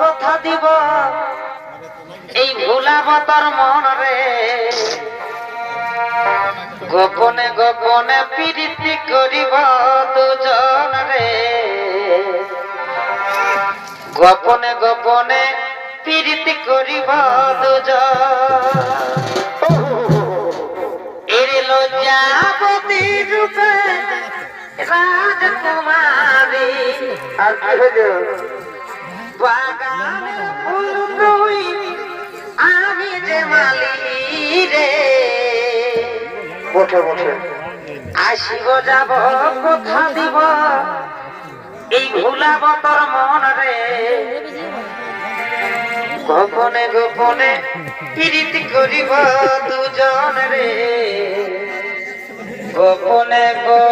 কথা দিব। এই গোপনে গোপনে প্রীতি করিব দুজন রে গোপনে গোপনে প্রীতি করিব দুজন। এর লজ্জাপতি রূপে কি হইল? বাগানের ফুল তুই আমি যে মালি রে। বসে বসে। আসিব যাব কথা দিব? এই ভুলাব তোর মন রে। গোপনে গোপনে প্রীতি করিব দুজন রে। গোপনে গোপনে